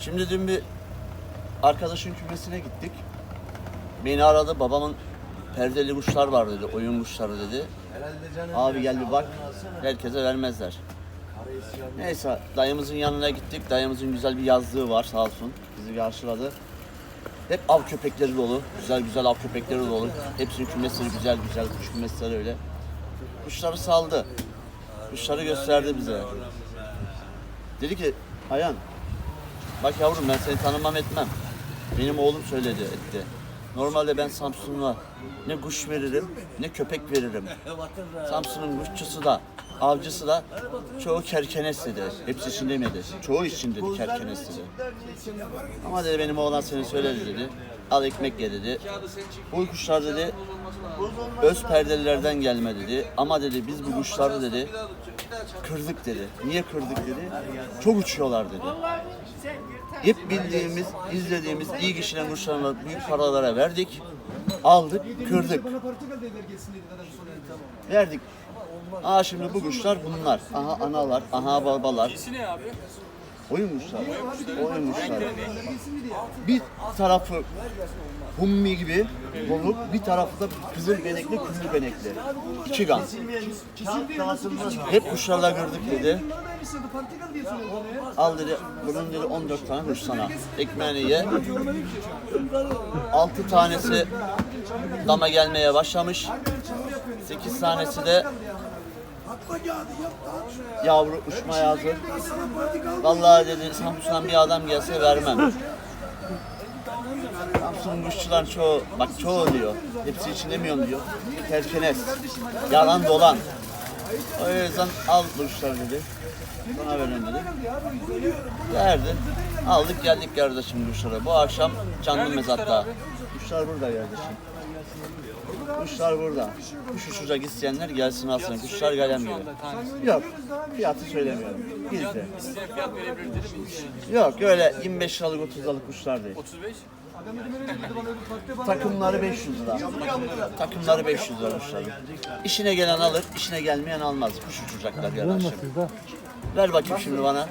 Şimdi dün bir arkadaşın kümesine gittik. Beni aradı babamın perdeli kuşlar var dedi, oyun kuşları dedi. Abi gel bir bak, herkese vermezler. Neyse dayımızın yanına gittik. Dayımızın güzel bir yazlığı var sağ olsun. Bizi karşıladı. Hep av köpekleri dolu. Güzel güzel av köpekleri dolu. Hepsinin kümesleri güzel güzel. Kuş kümesleri öyle. Kuşları saldı. Kuşları gösterdi bize. Dedi ki Ayhan bak yavrum ben seni tanımam etmem. Benim oğlum söyledi etti. Normalde ben Samsun'a ne kuş veririm ne köpek veririm. Samsun'un kuşçusu da avcısı da çoğu kerkenes dedi. Hepsi için demedi. Çoğu için dedi kerkenes dedi. Ama dedi benim oğlan seni söyledi dedi. Al ekmek ye dedi. Bu kuşlar dedi öz perdelilerden gelme dedi. Ama dedi biz bu kuşları dedi kırdık dedi. Niye kırdık dedi. Çok uçuyorlar dedi. Hep bildiğimiz, izlediğimiz iyi kişilerin kuşlarına büyük paralara verdik. Aldık, kırdık. Verdik. Aa şimdi bu kuşlar bunlar. Aha analar, aha babalar. Oyun kuşlar. Bir tarafı hummi gibi dolu, bir tarafı da kızıl benekli, küllü benekli. İki gan. Hep kuşlarla gördük dedi. Al dedi, bunun dedi 14 tane kuş sana. Ekmeğini ye. 6 tanesi dama gelmeye başlamış. 8 tanesi de yavru uçmaya hazır. Vallahi dedi Samsun'dan bir adam gelse vermem. Samsun kuşçular çoğu, bak çoğu diyor. Hepsi için demiyorum diyor. Terkenes, yalan dolan. O yüzden al bu kuşları dedi. Bana verin dedi. Verdi. Aldık geldik kardeşim kuşlara. Bu akşam canlı mezatta. Kuşlar burada kardeşim. Kuşlar burada. Kuş uçacak isteyenler gelsin alsın. Kuşlar gelemiyor. Yok. Fiyatı söylemiyorum. Gizli. Yok öyle 25 liralık 30 liralık kuşlar değil. 35. Takımları 500 lira. Takımları 500 lira kuşların. İşine gelen alır, işine gelmeyen almaz. Kuş uçuracaklar arkadaşlar. Ver bakayım şimdi bana.